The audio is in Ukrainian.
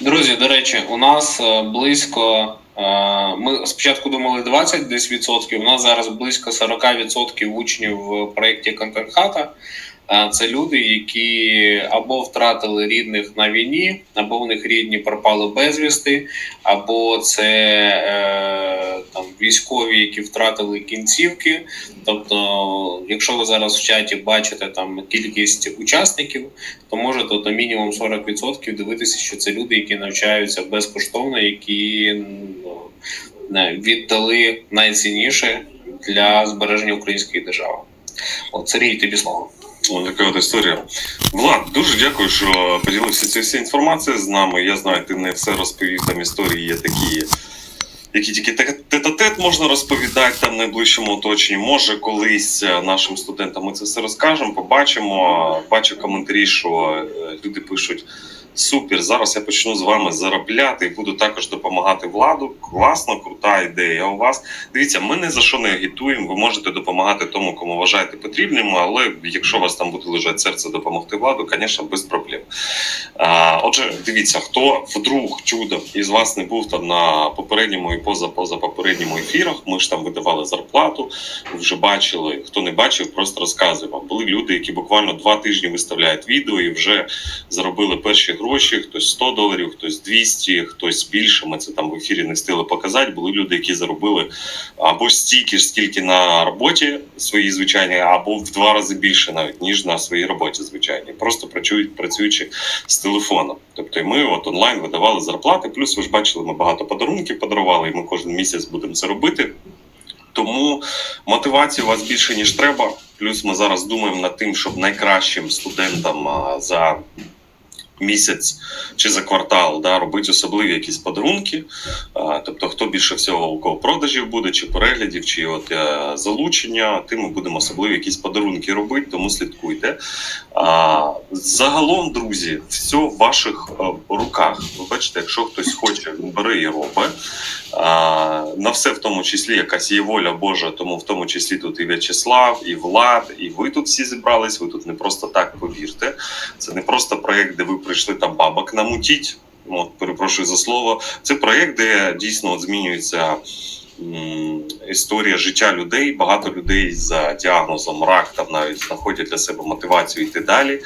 Друзі, до речі, у нас е, близько. е, Ми спочатку думали 20 десь відсотків. У нас зараз близько 40% учнів в проєкті Контент Хата. Е, Це люди, які або втратили рідних на війні, або в них рідні пропали безвісти, або це військові, які втратили кінцівки. Тобто, якщо ви зараз в чаті бачите там кількість учасників, то можете то мінімум 40% дивитися, що це люди, які навчаються безкоштовно, які ну, не, віддали найцінніше для збереження української держави. От Сергій, тобі слово. О, така от історія. Влад, дуже дякую, що поділився цією інформацією з нами. Я знаю, ти не все розповів. Там історії є такі, які тільки тет-а-тет можна розповідати там в найближчому оточенні. Може, колись е, нашим студентам ми це все розкажемо, побачимо. Бачу коментарі, що е, люди пишуть. Супер, зараз я почну з вами заробляти і буду також допомагати владу. Класно, крута ідея у вас. Дивіться, ми не за що не агітуємо. Ви можете допомагати тому, кому вважаєте потрібним, але якщо у вас там буде лежати серце допомогти владу, звісно, без проблем. А, отже, дивіться, хто вдруг чудом із вас не був там на попередньому і поза поза попередньому ефірах. Ми ж там видавали зарплату. Ви вже бачили. Хто не бачив, просто розказую вам. Були люди, які буквально два тижні виставляють відео і вже заробили перші гроші. Хтось 100 доларів, хтось 200, хтось більше. Ми це там в ефірі не встигли показати. Були люди, які заробили або стільки ж, скільки на роботі своїй звичайній, або в два рази більше навіть ніж на своїй роботі звичайній. Просто працюють працюючи з телефоном. Тобто, ми от онлайн видавали зарплати. Плюс ви ж бачили, ми багато подарунків подарували, і ми кожен місяць будемо це робити. Тому мотивації у вас більше ніж треба. Плюс ми зараз думаємо над тим, щоб найкращим студентам за місяць чи за квартал да, робити особливі якісь подарунки. Тобто, хто більше всього у кого продажів буде, чи переглядів, чи от е, залучення, тим ми будемо особливі якісь подарунки робити, тому слідкуйте. А, загалом, друзі, все в ваших е, руках. Ви бачите, якщо хтось хоче, бере і робить. На все в тому числі якась є воля Божа, тому в тому числі тут і В'ячеслав, і Влад, і ви тут всі зібрались. Ви тут не просто так повірте. Це не просто проєкт, де ви прийшли там бабок намутіть. От, перепрошую за слово. Це проєкт, де дійсно от змінюється м, історія життя людей. Багато людей за діагнозом рак там навіть знаходять для себе мотивацію йти далі.